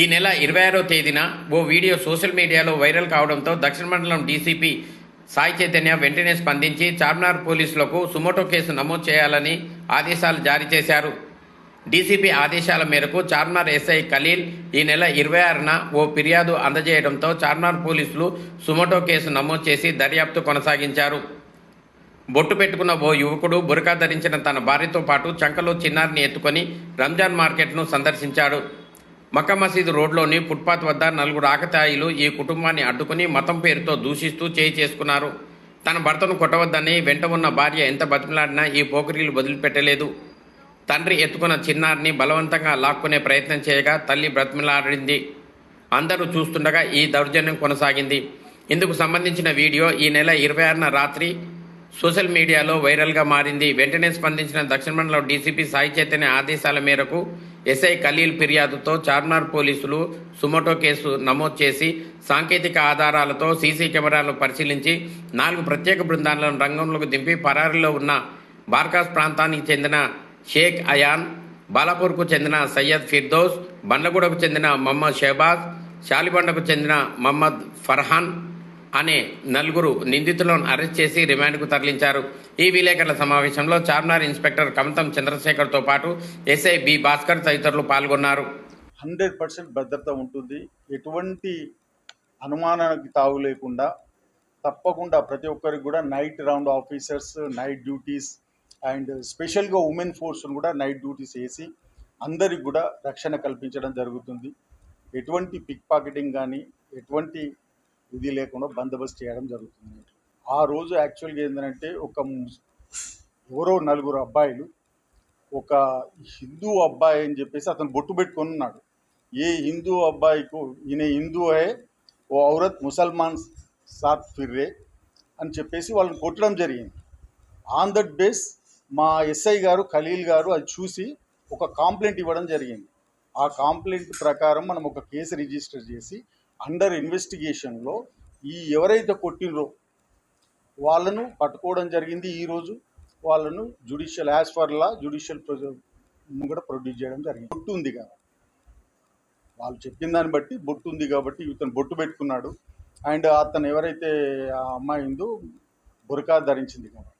ఈ నెల ఇరవై ఆరో తేదీన ఓ వీడియో సోషల్ మీడియాలో వైరల్ కావడంతో దక్షిణ మండలం డీసీపీ సాయి చైతన్య వెంటనే స్పందించి చార్మినార్ పోలీసులకు సుమోటో కేసు నమోదు చేయాలని ఆదేశాలు జారీ చేశారు. డీసీపీ ఆదేశాల మేరకు చార్మినార్ ఎస్ఐ ఖలీల్ ఈ నెల ఇరవై ఆరున ఓ ఫిర్యాదు అందజేయడంతో చార్మినార్ పోలీసులు సుమోటో కేసు నమోదు చేసి దర్యాప్తు కొనసాగించారు. బొట్టు పెట్టుకున్న ఓ యువకుడు బురకా ధరించిన తన భార్యతో పాటు చంకలో చిన్నారిని ఎత్తుకొని రంజాన్ మార్కెట్ను సందర్శించాడు. మక్క మసీదు రోడ్లోని ఫుట్పాత్ వద్ద నలుగురు ఆకతాయిలు ఈ కుటుంబాన్ని అడ్డుకుని మతం పేరుతో దూషిస్తూ చేయి చేసుకున్నారు. తన భర్తను కొట్టవద్దని వెంట ఉన్న భార్య ఎంత బతిమలాడినా ఈ పోకిరీలు వదిలిపెట్టలేదు. తండ్రి ఎత్తుకున్న చిన్నారిని బలవంతంగా లాక్కునే ప్రయత్నం చేయగా తల్లి బ్రతిమలాడింది. అందరూ చూస్తుండగా ఈ దౌర్జన్యం కొనసాగింది. ఇందుకు సంబంధించిన వీడియో ఈ నెల ఇరవై ఆరున రాత్రి సోషల్ మీడియాలో వైరల్గా మారింది. వెంటనే స్పందించిన దక్షిణ మండలం డీసీపీ సాయి చైతన్య ఆదేశాల మేరకు ఎస్ఐ ఖలీల్ ఫిర్యాదుతో చార్మినార్ పోలీసులు సుమోటో కేసు నమోదు చేసి సాంకేతిక ఆధారాలతో సీసీ కెమెరాలు పరిశీలించి నాలుగు ప్రత్యేక బృందాలను రంగంలోకి దింపి పరారీలో ఉన్న బార్కాస్ ప్రాంతానికి చెందిన షేక్ అయాన్ బాలాపూర్కు చెందిన సయ్యద్ ఫిర్దోస్ బండ్లగూడకు చెందిన మహమ్మద్ షెహబాజ్ షాలిబండకు చెందిన మహమ్మద్ ఫర్హాన్ అనే నలుగురు నిందితులను అరెస్ట్ చేసి రిమాండ్కు తరలించారు. ఈ విలేకరుల సమావేశంలో చార్మినార్ ఇన్స్పెక్టర్ కమతం చంద్రశేఖర్తో పాటు ఎస్ఐ బి భాస్కర్ తదితరులు పాల్గొన్నారు. హండ్రెడ్ పర్సెంట్ భద్రత ఉంటుంది. ఎటువంటి అనుమానానికి తావు లేకుండా తప్పకుండా ప్రతి ఒక్కరికి కూడా night round officers night duties and స్పెషల్గా ఉమెన్ ఫోర్స్ను కూడా నైట్ డ్యూటీస్ వేసి అందరికి కూడా రక్షణ కల్పించడం జరుగుతుంది. ఎటువంటి పిక్ పాకెటింగ్ కానీ ఎటువంటి ఇది లేకుండా బందోబస్తు చేయడం జరుగుతుంది. ఆ రోజు యాక్చువల్గా ఏంటంటే ఒక ఎవరో నలుగురు అబ్బాయిలు ఒక హిందూ అబ్బాయి అని చెప్పేసి అతను బొట్టు పెట్టుకొని ఉన్నాడు. ఏ హిందూ అబ్బాయికు ఈయన హిందూ అయ్యే ఓ ఔరత్ ముసల్మాన్ సాత్ ఫిర్రే అని చెప్పేసి వాళ్ళని కొట్టడం జరిగింది. ఆన్ దట్ బేస్ మా ఎస్ఐ గారు ఖలీల్ గారు అది చూసి ఒక కాంప్లైంట్ ఇవ్వడం జరిగింది. ఆ కాంప్లైంట్ ప్రకారం మనం ఒక కేసు రిజిస్టర్ చేసి అండర్ ఇన్వెస్టిగేషన్లో ఈ ఎవరైతే కొట్టినరో వాళ్ళను పట్టుకోవడం జరిగింది ఈరోజు వాళ్ళను judicial as per law judicial కూడా ప్రొడ్యూస్ చేయడం జరిగింది. బొట్టు ఉంది కాబట్టి వాళ్ళు చెప్పిన దాన్ని బట్టి బొట్టు ఉంది కాబట్టి ఇతను బొట్టు పెట్టుకున్నాడు. అండ్ అతను ఎవరైతే ఆ అమ్మాయి ఉందో బురకా ధరించింది కాబట్టి